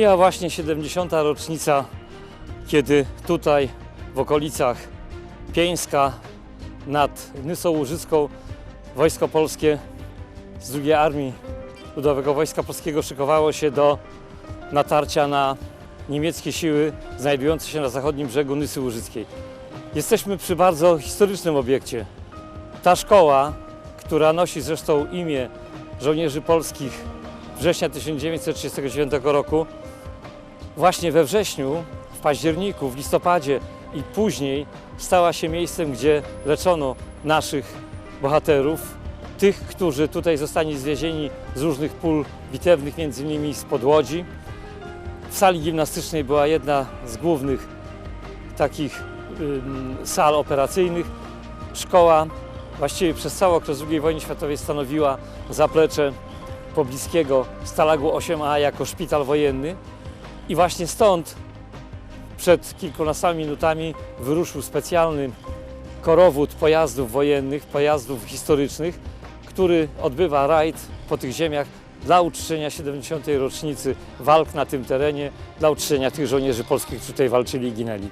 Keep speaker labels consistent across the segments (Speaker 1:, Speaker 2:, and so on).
Speaker 1: Mija właśnie 70. rocznica, kiedy tutaj w okolicach Pieńska nad Nysą Łużycką Wojsko Polskie z II Armii Ludowego Wojska Polskiego szykowało się do natarcia na niemieckie siły znajdujące się na zachodnim brzegu Nysy Łużyckiej. Jesteśmy przy bardzo historycznym obiekcie. Ta szkoła, która nosi zresztą imię żołnierzy polskich września 1939 roku, właśnie we wrześniu, w październiku, w listopadzie i później stała się miejscem, gdzie leczono naszych bohaterów, tych, którzy tutaj zostali zwiezieni z różnych pól bitewnych, między innymi z Podłodzi. W sali gimnastycznej była jedna z głównych takich ym, sal operacyjnych. Szkoła właściwie przez cały okres II wojny światowej stanowiła zaplecze pobliskiego Stalagu 8A jako szpital wojenny i właśnie stąd przed kilkunastoma minutami wyruszył specjalny korowód pojazdów wojennych, pojazdów historycznych, który odbywa rajd po tych ziemiach dla uczczenia 70. rocznicy walk na tym terenie, dla uczczenia tych żołnierzy polskich, którzy tutaj walczyli i ginęli.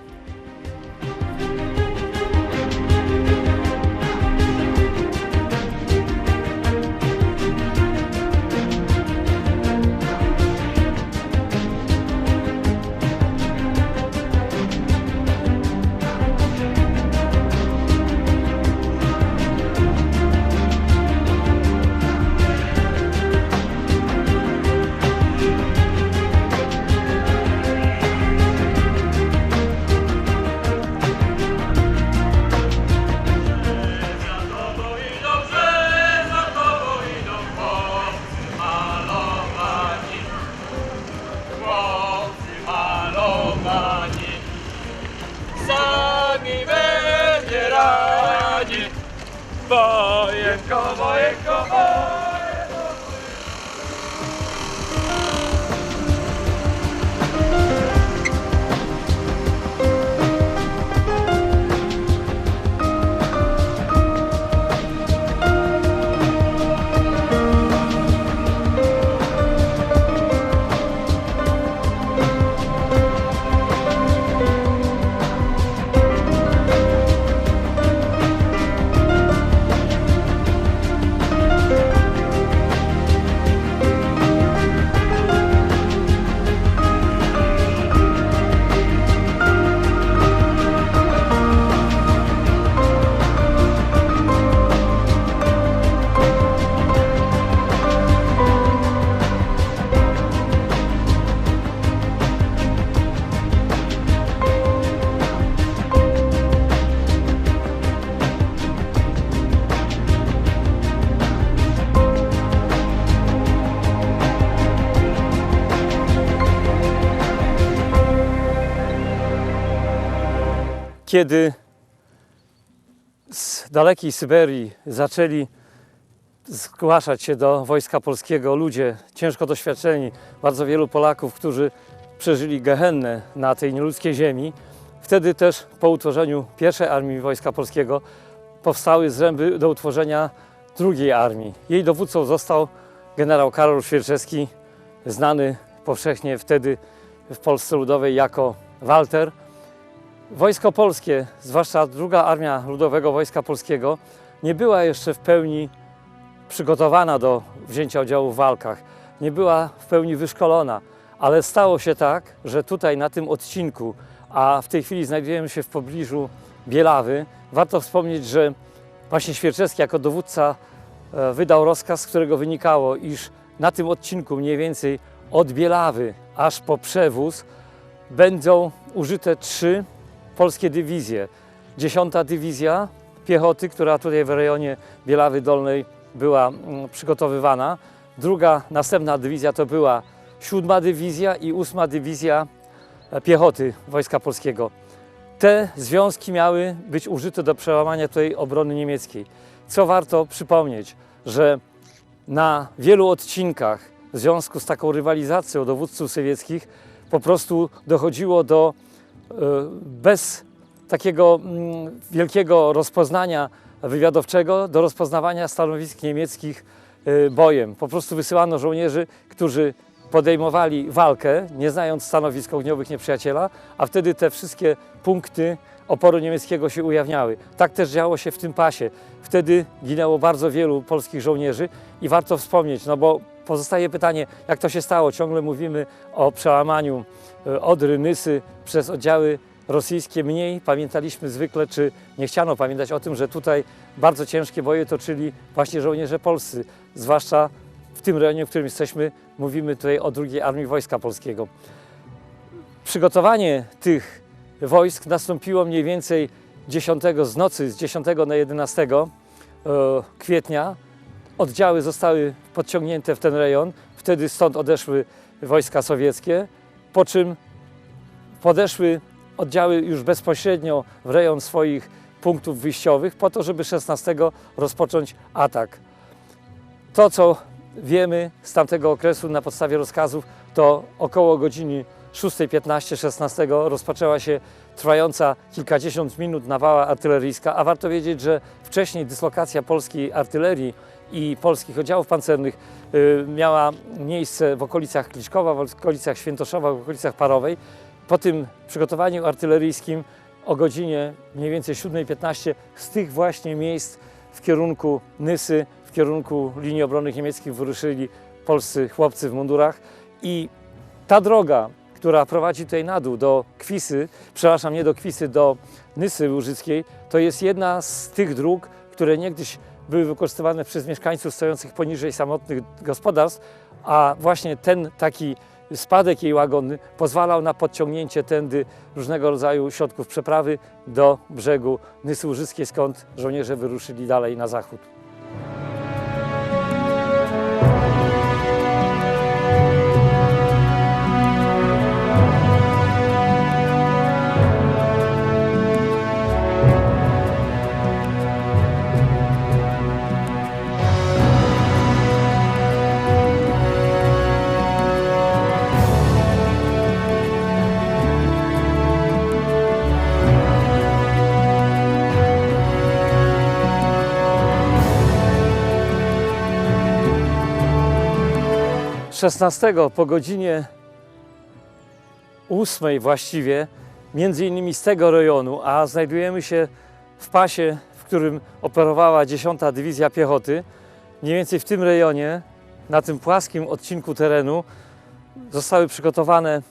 Speaker 2: Sami wybierani. Wojenko, wojenko, wojenko.
Speaker 1: Kiedy z dalekiej Syberii zaczęli zgłaszać się do Wojska Polskiego ludzie ciężko doświadczeni, bardzo wielu Polaków, którzy przeżyli gehennę na tej nieludzkiej ziemi. Wtedy też po utworzeniu pierwszej Armii Wojska Polskiego powstały zręby do utworzenia drugiej armii. Jej dowódcą został generał Karol Świerczewski, znany powszechnie wtedy w Polsce Ludowej jako Walter. Wojsko Polskie, zwłaszcza druga armia Ludowego Wojska Polskiego, nie była jeszcze w pełni przygotowana do wzięcia udziału w walkach, nie była w pełni wyszkolona, ale stało się tak, że tutaj na tym odcinku, a w tej chwili znajdujemy się w pobliżu Bielawy, warto wspomnieć, że właśnie Świerczewski jako dowódca e, wydał rozkaz, z którego wynikało, iż na tym odcinku mniej więcej od Bielawy aż po przewóz będą użyte trzy polskie dywizje. Dziesiąta dywizja piechoty, która tutaj w rejonie Bielawy Dolnej była mm, przygotowywana. Druga, następna dywizja to była siódma dywizja i ósma dywizja e, piechoty Wojska Polskiego. Te związki miały być użyte do przełamania tej obrony niemieckiej. Co warto przypomnieć, że na wielu odcinkach w związku z taką rywalizacją dowódców sowieckich po prostu dochodziło do bez takiego mm, wielkiego rozpoznania wywiadowczego do rozpoznawania stanowisk niemieckich e, bojem. Po prostu wysyłano żołnierzy, którzy podejmowali walkę, nie znając stanowisk ogniowych nieprzyjaciela, a wtedy te wszystkie punkty oporu niemieckiego się ujawniały. Tak też działo się w tym pasie. Wtedy ginęło bardzo wielu polskich żołnierzy i warto wspomnieć, no bo pozostaje pytanie, jak to się stało. Ciągle mówimy o przełamaniu e, Odry, Nysy przez oddziały rosyjskie. Mniej pamiętaliśmy zwykle, czy nie chciano pamiętać o tym, że tutaj bardzo ciężkie boje toczyli właśnie żołnierze polscy, zwłaszcza w tym rejonie, w którym jesteśmy, mówimy tutaj o II Armii Wojska Polskiego. Przygotowanie tych wojsk nastąpiło mniej więcej 10 z nocy, z 10 na 11 e, kwietnia. Oddziały zostały podciągnięte w ten rejon, wtedy stąd odeszły wojska sowieckie, po czym podeszły oddziały już bezpośrednio w rejon swoich punktów wyjściowych, po to, żeby 16 rozpocząć atak. To, co wiemy z tamtego okresu na podstawie rozkazów, to około godziny 6.15-16 rozpoczęła się trwająca kilkadziesiąt minut nawała artyleryjska, a warto wiedzieć, że wcześniej dyslokacja polskiej artylerii i polskich oddziałów pancernych y, miała miejsce w okolicach Kliczkowa, w okolicach Świętoszowa, w okolicach Parowej. Po tym przygotowaniu artyleryjskim o godzinie mniej więcej 7.15 z tych właśnie miejsc w kierunku Nysy, w kierunku linii obronnych niemieckich wyruszyli polscy chłopcy w mundurach i ta droga, która prowadzi tutaj na dół do Kwisy, przepraszam, nie do Kwisy, do Nysy Łużyckiej, to jest jedna z tych dróg, które niegdyś były wykorzystywane przez mieszkańców stojących poniżej samotnych gospodarstw, a właśnie ten taki spadek jej łagodny pozwalał na podciągnięcie tędy różnego rodzaju środków przeprawy do brzegu Nysy skąd żołnierze wyruszyli dalej na zachód. 16 po godzinie 8 właściwie, między innymi z tego rejonu, a znajdujemy się w pasie, w którym operowała 10 Dywizja Piechoty, mniej więcej w tym rejonie, na tym płaskim odcinku terenu zostały przygotowane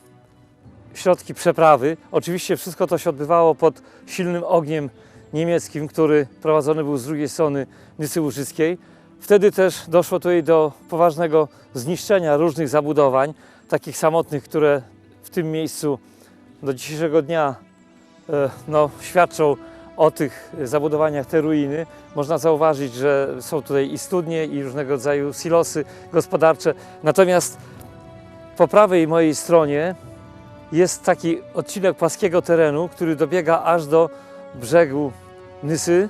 Speaker 1: środki przeprawy. Oczywiście wszystko to się odbywało pod silnym ogniem niemieckim, który prowadzony był z drugiej strony Nysy Łużyckiej. Wtedy też doszło tutaj do poważnego zniszczenia różnych zabudowań, takich samotnych, które w tym miejscu do dzisiejszego dnia e, no, świadczą o tych zabudowaniach te ruiny. Można zauważyć, że są tutaj i studnie, i różnego rodzaju silosy gospodarcze. Natomiast po prawej mojej stronie jest taki odcinek płaskiego terenu, który dobiega aż do brzegu Nysy.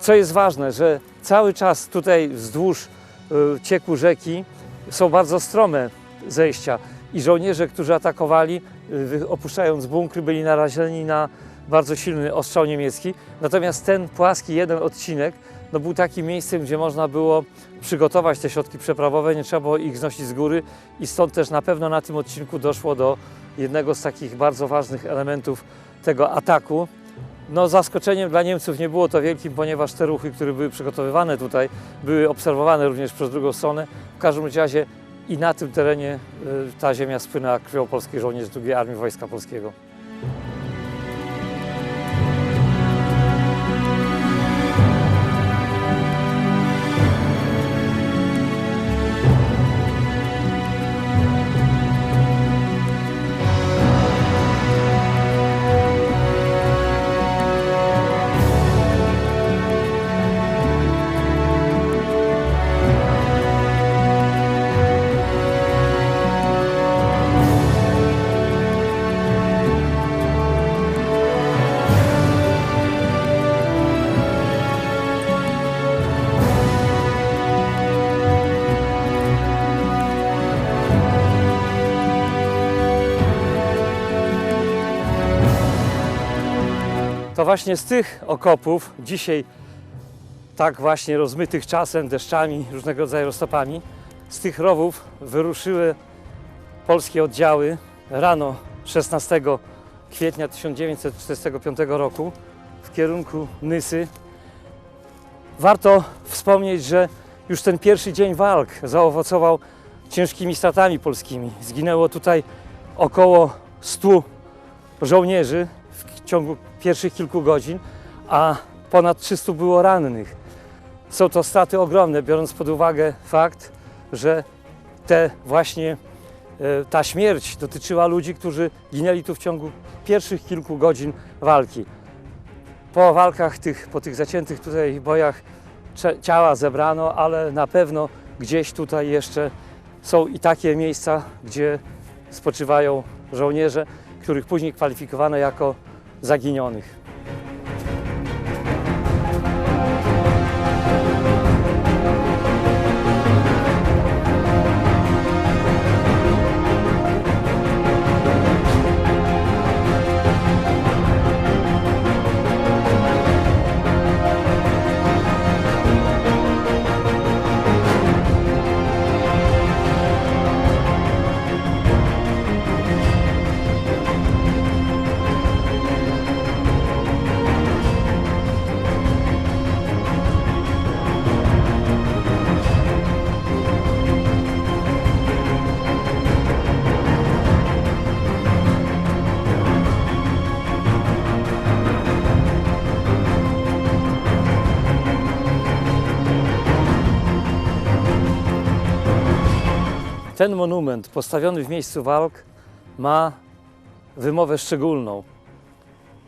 Speaker 1: Co jest ważne, że cały czas tutaj wzdłuż y, cieku rzeki są bardzo strome zejścia i żołnierze, którzy atakowali, y, opuszczając bunkry, byli narażeni na bardzo silny ostrzał niemiecki. Natomiast ten płaski jeden odcinek no, był takim miejscem, gdzie można było przygotować te środki przeprawowe, nie trzeba było ich znosić z góry i stąd też na pewno na tym odcinku doszło do jednego z takich bardzo ważnych elementów tego ataku. No, zaskoczeniem dla Niemców nie było to wielkim, ponieważ te ruchy, które były przygotowywane tutaj, były obserwowane również przez drugą stronę. W każdym razie i na tym terenie y, ta ziemia spłynęła krwią polskich żołnierzy II Armii Wojska Polskiego. Właśnie z tych okopów, dzisiaj tak właśnie rozmytych czasem, deszczami, różnego rodzaju roztopami, z tych rowów wyruszyły polskie oddziały rano 16 kwietnia 1945 roku w kierunku Nysy. Warto wspomnieć, że już ten pierwszy dzień walk zaowocował ciężkimi stratami polskimi. Zginęło tutaj około 100 żołnierzy w ciągu pierwszych kilku godzin, a ponad 300 było rannych. Są to straty ogromne, biorąc pod uwagę fakt, że te właśnie e, ta śmierć dotyczyła ludzi, którzy ginęli tu w ciągu pierwszych kilku godzin walki. Po walkach, tych, po tych zaciętych tutaj bojach ciała zebrano, ale na pewno gdzieś tutaj jeszcze są i takie miejsca, gdzie spoczywają żołnierze, których później kwalifikowano jako zaginionych. Ten monument postawiony w miejscu walk ma wymowę szczególną.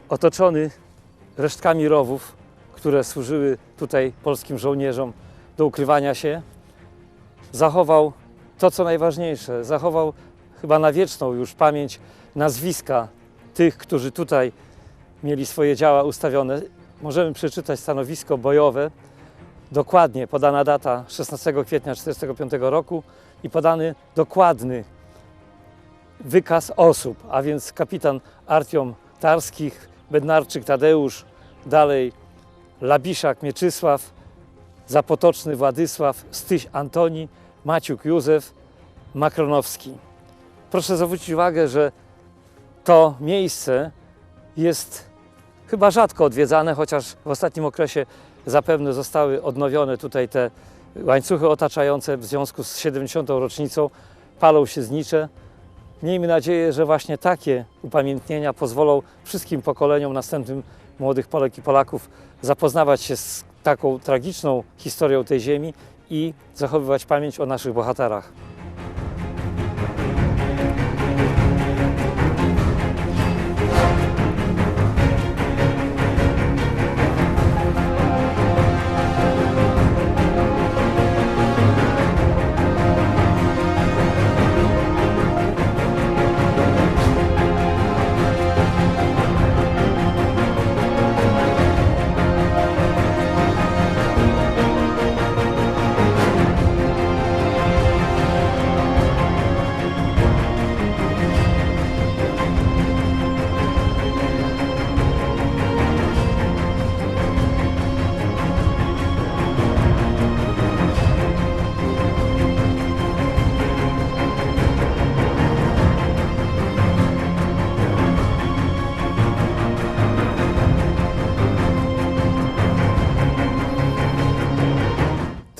Speaker 1: Otoczony resztkami rowów, które służyły tutaj polskim żołnierzom do ukrywania się, zachował to, co najważniejsze. Zachował chyba na wieczną już pamięć nazwiska tych, którzy tutaj mieli swoje działa ustawione. Możemy przeczytać stanowisko bojowe. Dokładnie podana data 16 kwietnia 1945 roku i podany dokładny wykaz osób, a więc kapitan Artiom Tarskich, Bednarczyk Tadeusz, dalej Labiszak Mieczysław, Zapotoczny Władysław, Styś Antoni, Maciuk Józef, Makronowski. Proszę zwrócić uwagę, że to miejsce jest chyba rzadko odwiedzane, chociaż w ostatnim okresie zapewne zostały odnowione tutaj te łańcuchy otaczające w związku z 70. rocznicą, palą się znicze. Miejmy nadzieję, że właśnie takie upamiętnienia pozwolą wszystkim pokoleniom następnym młodych Polek i Polaków zapoznawać się z taką tragiczną historią tej ziemi i zachowywać pamięć o naszych bohaterach.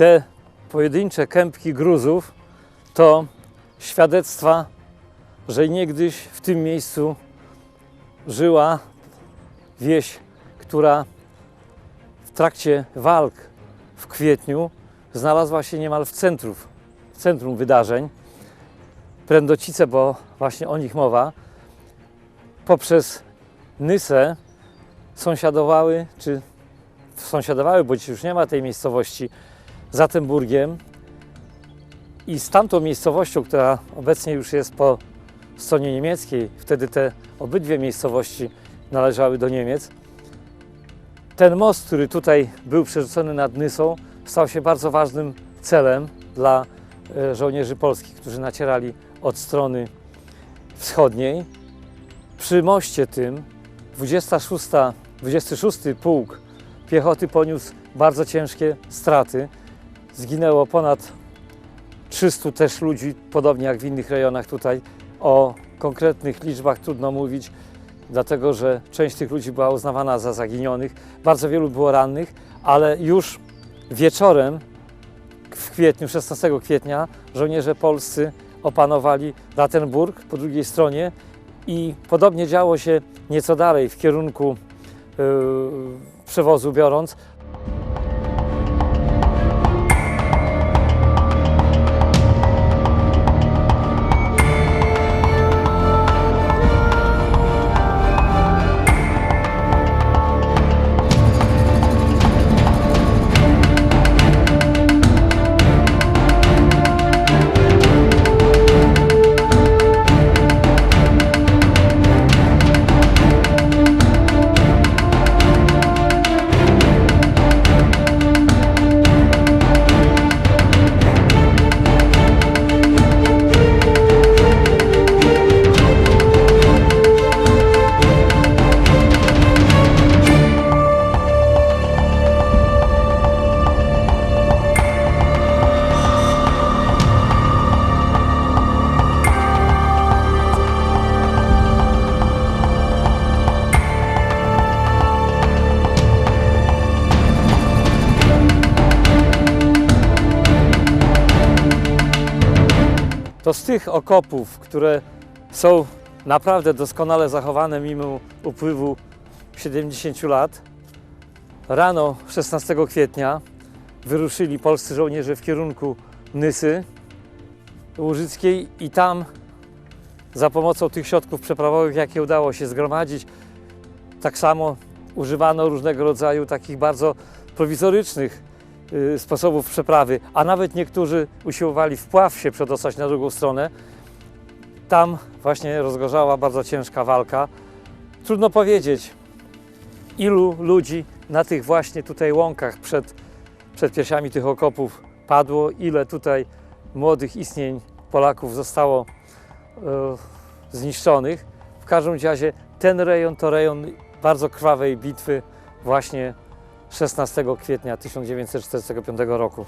Speaker 1: Te pojedyncze kępki gruzów to świadectwa, że niegdyś w tym miejscu żyła wieś, która w trakcie walk w kwietniu znalazła się niemal w centrum, w centrum wydarzeń. Prędocice, bo właśnie o nich mowa, poprzez Nysę sąsiadowały, czy sąsiadowały, bo dziś już nie ma tej miejscowości, za Temburgiem i z tamtą miejscowością, która obecnie już jest po stronie niemieckiej, wtedy te obydwie miejscowości należały do Niemiec. Ten most, który tutaj był przerzucony nad Nysą, stał się bardzo ważnym celem dla e, żołnierzy polskich, którzy nacierali od strony wschodniej. Przy moście tym 26, 26 Pułk Piechoty poniósł bardzo ciężkie straty. Zginęło ponad 300 też ludzi, podobnie jak w innych rejonach tutaj. O konkretnych liczbach trudno mówić, dlatego że część tych ludzi była uznawana za zaginionych, bardzo wielu było rannych, ale już wieczorem w kwietniu, 16 kwietnia, żołnierze polscy opanowali Ratenburg po drugiej stronie i podobnie działo się nieco dalej w kierunku yy, przewozu biorąc. To z tych okopów, które są naprawdę doskonale zachowane mimo upływu 70 lat, rano 16 kwietnia wyruszyli polscy żołnierze w kierunku Nysy Łużyckiej i tam za pomocą tych środków przeprawowych, jakie udało się zgromadzić, tak samo używano różnego rodzaju takich bardzo prowizorycznych sposobów przeprawy, a nawet niektórzy usiłowali wpław się przedostać na drugą stronę. Tam właśnie rozgorzała bardzo ciężka walka. Trudno powiedzieć, ilu ludzi na tych właśnie tutaj łąkach przed, przed piersiami tych okopów padło, ile tutaj młodych istnień Polaków zostało e, zniszczonych. W każdym razie ten rejon to rejon bardzo krwawej bitwy właśnie 16 kwietnia 1945 roku.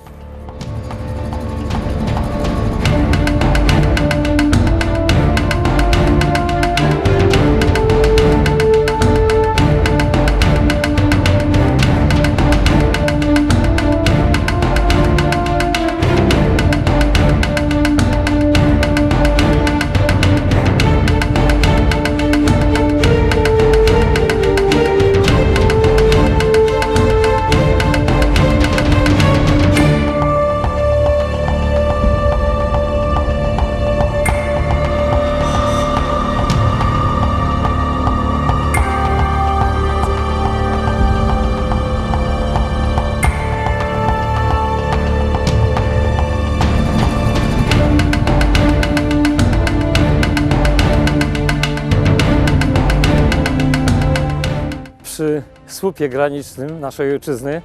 Speaker 1: Słupie granicznym naszej ojczyzny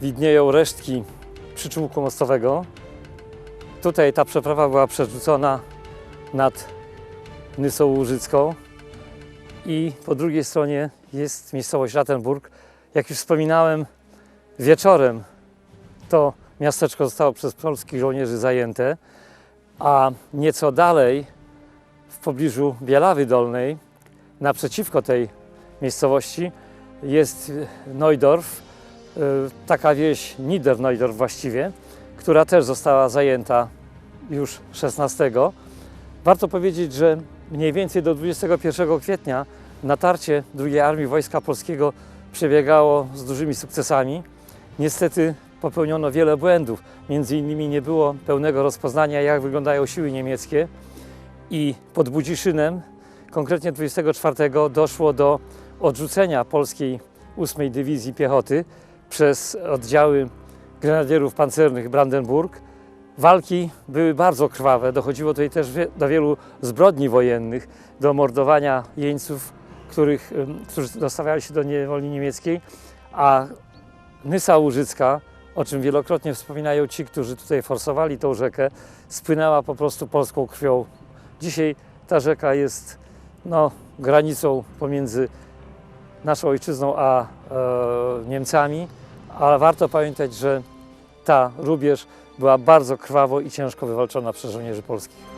Speaker 1: widnieją resztki przyczółku mostowego. Tutaj ta przeprawa była przerzucona nad Nysą Łużycką i po drugiej stronie jest miejscowość Ratenburg. Jak już wspominałem, wieczorem to miasteczko zostało przez polskich żołnierzy zajęte, a nieco dalej, w pobliżu Bielawy Dolnej, naprzeciwko tej miejscowości jest Neudorf, y, taka wieś Niederneudorf właściwie, która też została zajęta już 16. Warto powiedzieć, że mniej więcej do 21 kwietnia natarcie II Armii Wojska Polskiego przebiegało z dużymi sukcesami. Niestety popełniono wiele błędów. Między innymi nie było pełnego rozpoznania, jak wyglądają siły niemieckie i pod Budziszynem, konkretnie 24 doszło do odrzucenia polskiej 8 Dywizji Piechoty przez oddziały grenadierów pancernych Brandenburg. Walki były bardzo krwawe, dochodziło tutaj też do wielu zbrodni wojennych, do mordowania jeńców, których, którzy dostawiali się do niewoli niemieckiej, a Nysa Łużycka, o czym wielokrotnie wspominają ci, którzy tutaj forsowali tą rzekę, spłynęła po prostu polską krwią. Dzisiaj ta rzeka jest no, granicą pomiędzy naszą ojczyzną a e, Niemcami, ale warto pamiętać, że ta rubież była bardzo krwawo i ciężko wywalczona przez żołnierzy polskich.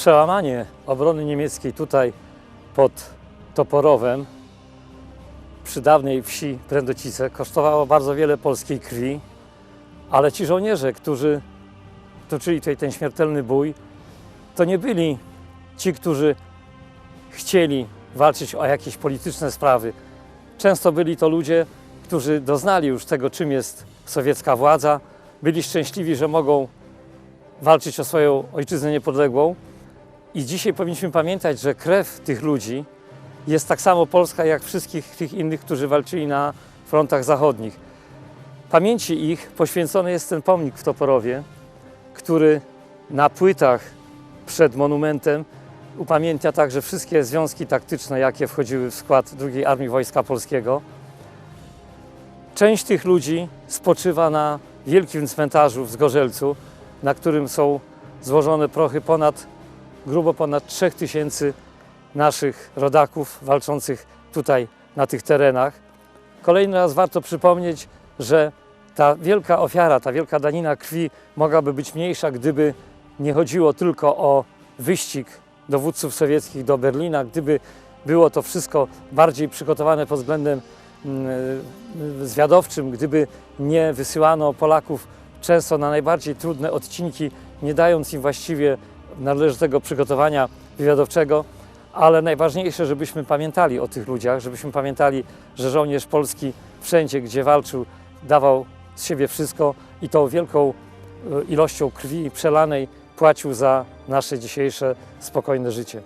Speaker 1: Przełamanie obrony niemieckiej tutaj pod Toporowem przy dawnej wsi Prędocice kosztowało bardzo wiele polskiej krwi, ale ci żołnierze, którzy toczyli tutaj ten śmiertelny bój, to nie byli ci, którzy chcieli walczyć o jakieś polityczne sprawy. Często byli to ludzie, którzy doznali już tego, czym jest sowiecka władza, byli szczęśliwi, że mogą walczyć o swoją ojczyznę niepodległą. I dzisiaj powinniśmy pamiętać, że krew tych ludzi jest tak samo polska jak wszystkich tych innych, którzy walczyli na frontach zachodnich. Pamięci ich poświęcony jest ten pomnik w Toporowie, który na płytach przed monumentem upamiętnia także wszystkie związki taktyczne, jakie wchodziły w skład II Armii Wojska Polskiego. Część tych ludzi spoczywa na wielkim cmentarzu w Zgorzelcu, na którym są złożone prochy ponad grubo ponad 3000 naszych rodaków walczących tutaj na tych terenach. Kolejny raz warto przypomnieć, że ta wielka ofiara, ta wielka danina krwi mogłaby być mniejsza, gdyby nie chodziło tylko o wyścig dowódców sowieckich do Berlina, gdyby było to wszystko bardziej przygotowane pod względem mm, zwiadowczym, gdyby nie wysyłano Polaków często na najbardziej trudne odcinki, nie dając im właściwie należytego przygotowania wywiadowczego, ale najważniejsze, żebyśmy pamiętali o tych ludziach, żebyśmy pamiętali, że żołnierz polski wszędzie, gdzie walczył, dawał z siebie wszystko i tą wielką e, ilością krwi przelanej płacił za nasze dzisiejsze spokojne życie.